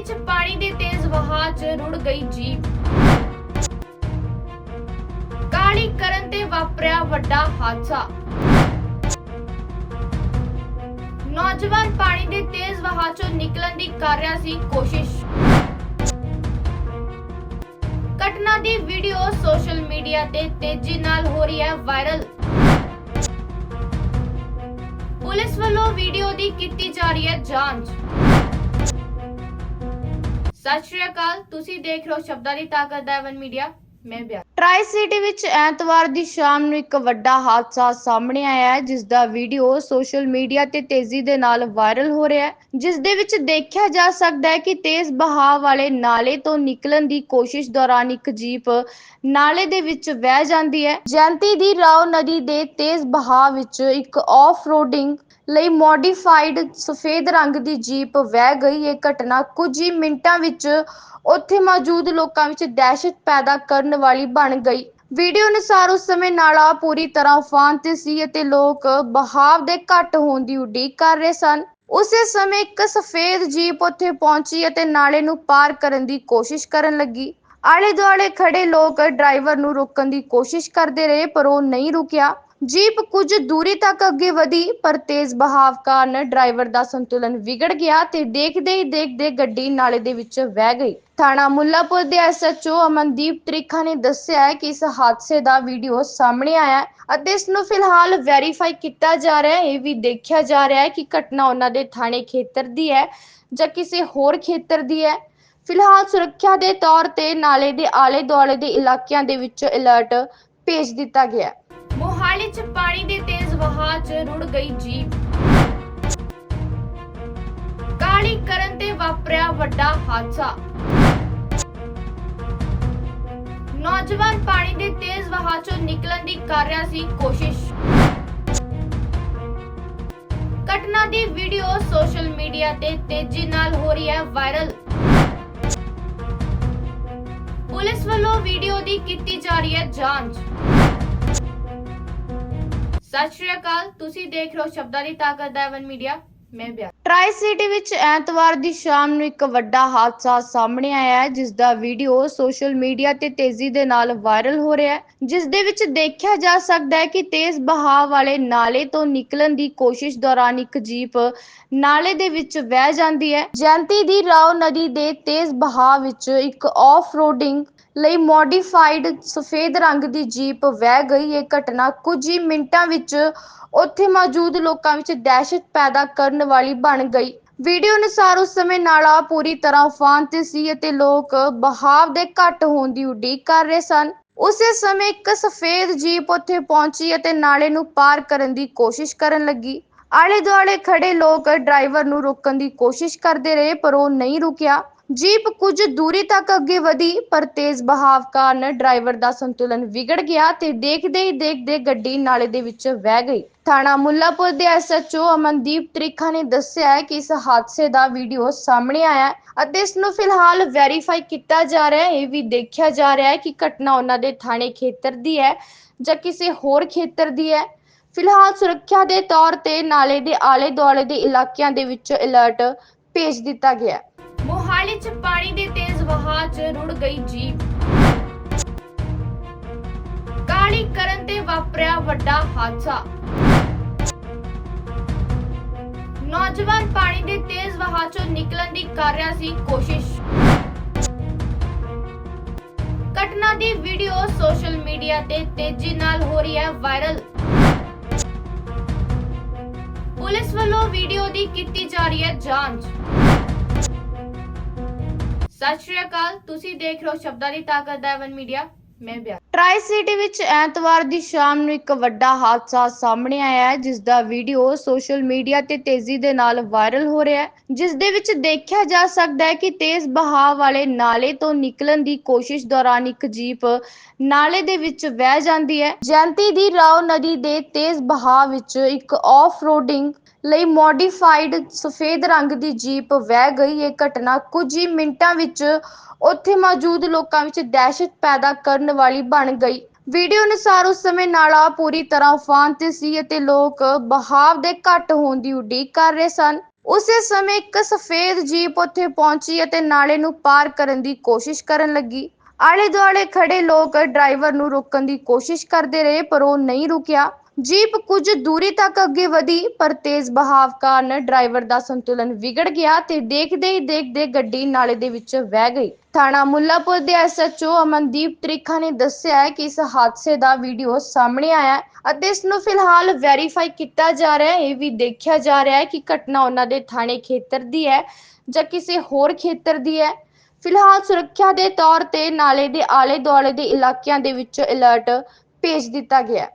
'ਚ ਪਾਣੀ ਦੇ ਤੇਜ਼ ਵਹਾਅ 'ਚ ਰੁੜ ਗਈ ਜੀਪ। ਕਾਲੀ ਕਰਨ ਤੇ ਵਾਪਰਿਆ ਵੱਡਾ ਹਾਦਸਾ। ਨੌਜਵਾਨ ਪਾਣੀ ਦੇ ਤੇਜ਼ ਵਹਾਅ 'ਚੋਂ ਨਿਕਲਣ ਦੀ ਕਰ ਰਿਹਾ ਸੀ ਕੋਸ਼ਿਸ਼। ਘਟਨਾ ਦੀ ਵੀਡੀਓ ਸੋਸ਼ਲ ਮੀਡੀਆ ਤੇ ਤੇਜ਼ੀ ਨਾਲ ਹੋ ਰਹੀ ਹੈ ਵਾਇਰਲ। ਪੁਲਿਸ ਵੱਲੋਂ ਵੀਡੀਓ ਦੀ ਕੀਤੀ ਜਾ ਰਹੀ ਹੈ ਜਾਂਚ। ਸਤਿ ਸ਼੍ਰੀ ਅਕਾਲ, ਤੁਸੀਂ ਦੇਖ ਰਹੇ ਹੋ ਸ਼ਬਦਾਂ ਦੀ ਤਾਕਤ ਦਾ ਐਵਨ ਮੀਡੀਆ, ਮੈਂ ਬਿਆ ਟਰਾਈ ਸਿਟੀ ਵਿੱਚ ਐਤਵਾਰ ਦੀ ਸ਼ਾਮ ਨੂੰ ਇੱਕ ਵੱਡਾ ਹਾਦਸਾ ਸਾਹਮਣੇ ਆਇਆ ਹੈ, ਜਿਸ ਦਾ ਵੀਡੀਓ ਸੋਸ਼ਲ ਮੀਡੀਆ ਤੇ ਤੇਜ਼ੀ ਦੇ ਨਾਲ ਵਾਇਰਲ ਹੋ ਰਿਹਾ ਹੈ। ਜਿਸ ਦੇ ਵਿੱਚ ਦੇਖਿਆ ਜਾ ਸਕਦਾ ਹੈ ਕਿ ਤੇਜ਼ ਬਹਾਅ ਵਾਲੇ ਨਾਲੇ ਤੋਂ ਨਿਕਲਣ ਦੀ ਕੋਸ਼ਿਸ਼ ਦੌਰਾਨ ਇੱਕ ਜੀਪ ਨਾਲੇ ਦੇ ਵਿੱਚ ਵਹਿ ਜਾਂਦੀ ਹੈ। ਜੈਂਤੀ ਦੀ ਰਾਓ ਨਦੀ ਦੇ ਤੇਜ਼ ਬਹਾਅ ਵਿੱਚ ਇੱਕ ਆਫ ਰੋਡਿੰਗ ਲਈ ਮੋਡੀਫਾਈਡ ਸਫੇਦ ਰੰਗ ਦੀ ਜੀਪ ਵਹਿ ਗਈ ਇਹ ਘਟਨਾ ਕੁਝ ਹੀ ਮਿੰਟਾਂ ਵਿੱਚ ਉੱਥੇ ਮੌਜੂਦ ਲੋਕਾਂ ਵਿੱਚ ਦਹਿਸ਼ਤ ਪੈਦਾ ਕਰਨ ਵਾਲੀ ਬਣ ਗਈ। ਵੀਡੀਓ ਅਨੁਸਾਰ ਉਸ ਸਮੇਂ ਨਾਲਾ ਪੂਰੀ ਤਰ੍ਹਾਂ ਉਫਾਨ ਤੇ ਸੀ ਅਤੇ ਲੋਕ ਬਹਾਵ ਦੇ ਘੱਟ ਹੋਣ ਦੀ ਉਡੀਕ ਕਰ ਰਹੇ ਸਨ। ਉਸੇ ਸਮੇਂ ਇੱਕ ਸਫੇਦ ਜੀਪ ਉੱਥੇ ਪਹੁੰਚੀ ਅਤੇ ਨਾਲੇ ਨੂੰ ਪਾਰ ਕਰਨ ਦੀ ਕੋਸ਼ਿਸ਼ ਕਰਨ ਲੱਗੀ। ਆਲੇ ਦੁਆਲੇ ਖੜੇ ਲੋਕ ਡਰਾਈਵਰ ਨੂੰ ਰੋਕਣ ਦੀ ਕੋਸ਼ਿਸ਼ ਕਰਦੇ ਰਹੇ, ਪਰ ਉਹ ਨਹੀਂ ਰੁਕਿਆ। ਜੀਪ ਕੁਝ ਦੂਰੀ ਤੱਕ ਅੱਗੇ ਵਧੀ, ਪਰ ਤੇਜ਼ ਬਹਾਵ ਕਾਰਨ ਡਰਾਈਵਰ ਦਾ ਸੰਤੁਲਨ ਵਿਗੜ ਗਿਆ ਤੇ ਦੇਖਦੇ ਹੀ ਦੇਖਦੇ ਗੱਡੀ ਨਾਲੇ ਦੇ ਵਿੱਚ ਵਹਿ ਗਈ। ਥਾਣਾ ਮੁੱਲਾਪੁਰ ਦੇ ਐਸਐਚਓ ਅਮਨਦੀਪ ਤ੍ਰਿਖਾ ਨੇ ਦੱਸਿਆ ਹੈ ਕਿ ਇਸ ਹਾਦਸੇ ਦਾ ਵੀਡੀਓ ਸਾਹਮਣੇ ਆਇਆ ਹੈ ਅਤੇ ਇਸ ਨੂੰ ਫਿਲਹਾਲ ਵੈਰੀਫਾਈ ਕੀਤਾ ਜਾ ਰਿਹਾ ਹੈ। ਇਹ ਵੀ ਦੇਖਿਆ ਜਾ ਰਿਹਾ ਹੈ ਕਿ ਘਟਨਾ ਉਹਨਾਂ ਦੇ ਥਾਣੇ ਖੇਤਰ ਦੀ ਹੈ ਜਾਂ ਕਿਸੇ ਹੋਰ ਖੇਤਰ ਦੀ ਹੈ। ਫਿਲਹਾਲ ਸੁਰੱਖਿਆ ਦੇ ਤੌਰ ਤੇ ਨਾਲੇ ਦੇ ਆਲੇ ਦੁਆਲੇ ਦੇ ਇਲਾਕਿਆਂ ਦੇ ਵਿੱਚ ਅਲਰਟ ਭੇਜ ਦਿੱਤਾ ਗਿਆ ਹੈ। ਮੋਹਾਲੀ 'ਚ ਪਾਣੀ ਦੇ ਤੇਜ਼ ਵਹਾਅ 'ਚ ਰੁੜ ਗਈ ਜੀਪ। ਕਾਲੀ ਕਰਨ ਤੇ ਵਾਪਰਿਆ ਵੱਡਾ ਹਾਦਸਾ। ਨੌਜਵਾਨ ਪਾਣੀ ਦੇ ਤੇਜ਼ ਵਹਾਅ 'ਚੋਂ ਨਿਕਲਣ ਦੀ ਕਰ ਰਿਹਾ ਸੀ ਕੋਸ਼ਿਸ਼। ਘਟਨਾ ਦੀ ਵੀਡੀਓ ਸੋਸ਼ਲ ਮੀਡੀਆ ਤੇ ਤੇਜ਼ੀ ਨਾਲ ਹੋ ਰਹੀ ਹੈ ਵਾਇਰਲ। ਪੁਲਿਸ ਵੱਲੋਂ ਵੀਡੀਓ ਦੀ ਕੀਤੀ ਜਾ ਰਹੀ ਹੈ ਜਾਂਚ। ਸਤਿ ਸ਼੍ਰੀ ਅਕਾਲ, ਤੁਸੀਂ ਦੇਖ ਰਹੇ ਹੋ ਸ਼ਬਦਾਂ ਦੀ ਤਾਕਤ ਦਾ ਐਵਨ ਮੀਡੀਆ, ਮੈਂ ਬਿਆ ਟਰਾਈ ਸਿਟੀ ਵਿੱਚ ਐਤਵਾਰ ਦੀ ਸ਼ਾਮ ਨੂੰ ਇੱਕ ਵੱਡਾ ਹਾਦਸਾ ਸਾਹਮਣੇ ਆਇਆ ਹੈ, ਜਿਸ ਦਾ ਵੀਡੀਓ ਸੋਸ਼ਲ ਮੀਡੀਆ ਤੇ ਤੇਜ਼ੀ ਦੇ ਨਾਲ ਵਾਇਰਲ ਹੋ ਰਿਹਾ ਹੈ। ਜਿਸ ਦੇ ਵਿੱਚ ਦੇਖਿਆ ਜਾ ਸਕਦਾ ਹੈ ਕਿ ਤੇਜ਼ ਬਹਾਅ ਵਾਲੇ ਨਾਲੇ ਤੋਂ ਨਿਕਲਣ ਦੀ ਕੋਸ਼ਿਸ਼ ਦੌਰਾਨ ਇੱਕ ਜੀਪ ਨਾਲੇ ਦੇ ਵਿੱਚ ਵਹਿ ਜਾਂਦੀ ਹੈ। ਜੈਂਤੀ ਦੀ ਰਾਓ ਨਦੀ ਦੇ ਤੇਜ਼ ਬਹਾਅ ਵਿੱਚ ਇੱਕ ਆਫ ਰੋਡਿੰਗ ਲਈ ਮੋਡੀਫਾਈਡ ਸਫੇਦ ਰੰਗ ਦੀ ਜੀਪ ਵਹਿ ਗਈ। ਇਹ ਘਟਨਾ ਕੁਝ ਹੀ ਮਿੰਟਾਂ ਵਿੱਚ ਉੱਥੇ ਮੌਜੂਦ ਲੋਕਾਂ ਵਿੱਚ ਦਹਿਸ਼ਤ ਪੈਦਾ ਕਰਨ ਵਾਲੀ ਬਣ ਗਈ। ਵੀਡੀਓ ਅਨੁਸਾਰ ਉਸ ਸਮੇਂ ਨਾਲਾ ਪੂਰੀ ਤਰ੍ਹਾਂ ਉਫਾਨ ਤੇ ਸੀ ਅਤੇ ਲੋਕ ਬਹਾਵ ਦੇ ਘੱਟ ਹੋਣ ਦੀ ਉਡੀਕ ਕਰ ਰਹੇ ਸਨ। ਉਸੇ ਸਮੇਂ ਇੱਕ ਸਫੇਦ ਜੀਪ ਉੱਥੇ ਪਹੁੰਚੀ ਅਤੇ ਨਾਲੇ ਨੂੰ ਪਾਰ ਕਰਨ ਦੀ ਕੋਸ਼ਿਸ਼ ਕਰਨ ਲੱਗੀ। ਆਲੇ ਦੁਆਲੇ ਖੜੇ ਲੋਕ ਡਰਾਈਵਰ ਨੂੰ ਰੋਕਣ ਦੀ ਕੋਸ਼ਿਸ਼ ਕਰਦੇ ਰਹੇ, ਪਰ ਉਹ ਨਹੀਂ ਰੁਕਿਆ। ਜੀਪ ਕੁਝ ਦੂਰੀ ਤੱਕ ਅੱਗੇ ਵਧੀ, ਪਰ ਤੇਜ਼ ਬਹਾਵ ਕਾਰਨ ਡਰਾਈਵਰ ਦਾ ਸੰਤੁਲਨ ਵਿਗੜ ਗਿਆ ਤੇ ਦੇਖਦੇ ਹੀ ਦੇਖਦੇ ਗੱਡੀ ਨਾਲੇ ਦੇ ਵਿੱਚ ਵਹਿ ਗਈ। ਥਾਣਾ ਮੁੱਲਾਪੁਰ ਦੇ ਐਸਐਚਓ ਅਮਨਦੀਪ ਤ੍ਰਿਖਾ ਨੇ ਦੱਸਿਆ ਹੈ ਕਿ ਇਸ ਹਾਦਸੇ ਦਾ ਵੀਡੀਓ ਸਾਹਮਣੇ ਆਇਆ ਹੈ ਅਤੇ ਇਸ ਨੂੰ ਫਿਲਹਾਲ ਵੈਰੀਫਾਈ ਕੀਤਾ ਜਾ ਰਿਹਾ ਹੈ। ਇਹ ਵੀ ਦੇਖਿਆ ਜਾ ਰਿਹਾ ਹੈ ਕਿ ਘਟਨਾ ਉਹਨਾਂ ਦੇ ਥਾਣੇ ਖੇਤਰ ਦੀ ਹੈ ਜਾਂ ਕਿਸੇ ਹੋਰ ਖੇਤਰ ਦੀ ਹੈ। ਫਿਲਹਾਲ ਸੁਰੱਖਿਆ ਦੇ ਤੌਰ ਤੇ ਨਾਲੇ ਦੇ ਆਲੇ ਦੁਆਲੇ ਦੇ ਇਲਾਕਿਆਂ ਦੇ ਵਿੱਚ ਅਲਰਟ ਭੇਜ ਦਿੱਤਾ ਗਿਆ ਹੈ। ਮੋਹਾਲੀ 'ਚ ਪਾਣੀ ਦੇ ਤੇਜ਼ ਵਹਾਅ 'ਚ ਰੁੜ ਗਈ ਜੀਪ। ਕਾਲੀ ਕਰਨ ਤੇ ਵਾਪਰਿਆ ਵੱਡਾ ਹਾਦਸਾ। ਨੌਜਵਾਨ ਪਾਣੀ ਦੇ ਤੇਜ਼ ਵਹਾਅ 'ਚੋਂ ਨਿਕਲਣ ਦੀ ਕਰ ਰਿਹਾ ਸੀ ਕੋਸ਼ਿਸ਼। ਘਟਨਾ ਦੀ ਵੀਡੀਓ ਸੋਸ਼ਲ ਮੀਡੀਆ ਤੇ ਤੇਜ਼ੀ ਨਾਲ ਹੋ ਰਹੀ ਹੈ ਵਾਇਰਲ। ਪੁਲਿਸ ਵੱਲੋਂ ਵੀਡੀਓ ਦੀ ਕੀਤੀ ਜਾ ਰਹੀ ਹੈ ਜਾਂਚ। ਸਤਿ ਸ਼੍ਰੀ ਅਕਾਲ, ਤੁਸੀਂ ਦੇਖ ਰਹੇ ਹੋ ਸ਼ਬਦਾਂ ਦੀ ਤਾਕਤ ਦਾ ਐਵਨ ਮੀਡੀਆ, ਮੈਂ ਬਿਆ ਟਰਾਈ ਸਿਟੀ ਵਿੱਚ ਐਤਵਾਰ ਦੀ ਸ਼ਾਮ ਨੂੰ ਇੱਕ ਵੱਡਾ ਹਾਦਸਾ ਸਾਹਮਣੇ ਆਇਆ ਹੈ, ਜਿਸ ਦਾ ਵੀਡੀਓ ਸੋਸ਼ਲ ਮੀਡੀਆ ਤੇ ਤੇਜ਼ੀ ਦੇ ਨਾਲ ਵਾਇਰਲ ਹੋ ਰਿਹਾ ਹੈ। ਜਿਸ ਦੇ ਵਿੱਚ ਦੇਖਿਆ ਜਾ ਸਕਦਾ ਹੈ ਕਿ ਤੇਜ਼ ਬਹਾਅ ਵਾਲੇ ਨਾਲੇ ਤੋਂ ਨਿਕਲਣ ਦੀ ਕੋਸ਼ਿਸ਼ ਦੌਰਾਨ ਇੱਕ ਜੀਪ ਨਾਲੇ ਦੇ ਵਿੱਚ ਵਹਿ ਜਾਂਦੀ ਹੈ। ਜੈਂਤੀ ਦੀ ਰਾਓ ਨਦੀ ਦੇ ਤੇਜ਼ ਬਹਾਅ ਵਿੱਚ ਇੱਕ ਆਫ ਰੋਡਿੰਗ ਲਈ ਮੋਡੀਫਾਈਡ ਸਫੇਦ ਰੰਗ ਦੀ ਜੀਪ ਵਹਿ ਗਈ। ਇਹ ਘਟਨਾ ਕੁਝ ਹੀ ਮਿੰਟਾਂ ਵਿੱਚ ਉੱਥੇ ਮੌਜੂਦ ਲੋਕਾਂ ਵਿੱਚ ਦਹਿਸ਼ਤ ਪੈਦਾ ਕਰਨ ਵਾਲੀ ਬਣ ਗਈ। ਵੀਡੀਓ ਅਨੁਸਾਰ ਉਸ ਸਮੇਂ ਨਾਲਾ ਪੂਰੀ ਤਰ੍ਹਾਂ ਉਫਾਨ ਤੇ ਸੀ ਅਤੇ ਲੋਕ ਬਹਾਵ ਦੇ ਘੱਟ ਹੋਣ ਦੀ ਉਡੀਕ ਕਰ ਰਹੇ ਸਨ। ਉਸੇ ਸਮੇਂ ਇੱਕ ਸਫੇਦ ਜੀਪ ਉੱਥੇ ਪਹੁੰਚੀ ਅਤੇ ਨਾਲੇ ਨੂੰ ਪਾਰ ਕਰਨ ਦੀ ਕੋਸ਼ਿਸ਼ ਕਰਨ ਲੱਗੀ। ਆਲੇ ਦੁਆਲੇ ਖੜੇ ਲੋਕ ਡਰਾਈਵਰ ਨੂੰ ਰੋਕਣ ਦੀ ਕੋਸ਼ਿਸ਼ ਕਰਦੇ ਰਹੇ, ਪਰ ਉਹ ਨਹੀਂ ਰੁਕਿਆ। ਜੀਪ ਕੁਝ ਦੂਰੀ ਤੱਕ ਅੱਗੇ ਵਧੀ, ਪਰ ਤੇਜ਼ ਬਹਾਵ ਕਾਰਨ ਡਰਾਈਵਰ ਦਾ ਸੰਤੁਲਨ ਵਿਗੜ ਗਿਆ ਤੇ ਦੇਖਦੇ ਹੀ ਦੇਖਦੇ ਗੱਡੀ ਨਾਲੇ ਦੇ ਵਿੱਚ ਵਹਿ ਗਈ। ਥਾਣਾ ਮੁੱਲਾਪੁਰ ਦੇ ਐਸਐਚਓ ਅਮਨਦੀਪ ਤ੍ਰਿਖਾ ਨੇ ਦੱਸਿਆ ਹੈ ਕਿ ਇਸ ਹਾਦਸੇ ਦਾ ਵੀਡੀਓ ਸਾਹਮਣੇ ਆਇਆ ਹੈ ਅਤੇ ਇਸ ਨੂੰ ਫਿਲਹਾਲ ਵੈਰੀਫਾਈ ਕੀਤਾ ਜਾ ਰਿਹਾ ਹੈ। ਇਹ ਵੀ ਦੇਖਿਆ ਜਾ ਰਿਹਾ ਹੈ ਕਿ ਘਟਨਾ ਉਹਨਾਂ ਦੇ ਥਾਣੇ ਖੇਤਰ ਦੀ ਹੈ ਜਾਂ ਕਿਸੇ ਹੋਰ ਖੇਤਰ ਦੀ ਹੈ। ਫਿਲਹਾਲ ਸੁਰੱਖਿਆ ਦੇ ਤੌਰ ਤੇ ਨਾਲੇ ਦੇ ਆਲੇ ਦੁਆਲੇ ਦੇ ਇਲਾਕਿਆਂ ਦੇ ਵਿੱਚ ਅਲਰਟ ਭੇਜ ਦਿੱਤਾ ਗਿਆ ਹੈ।